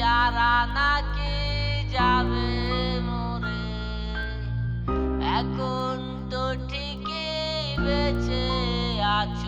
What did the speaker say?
নাকি যাবে মরে এখন তো ঠিকই বেঁচে আছো।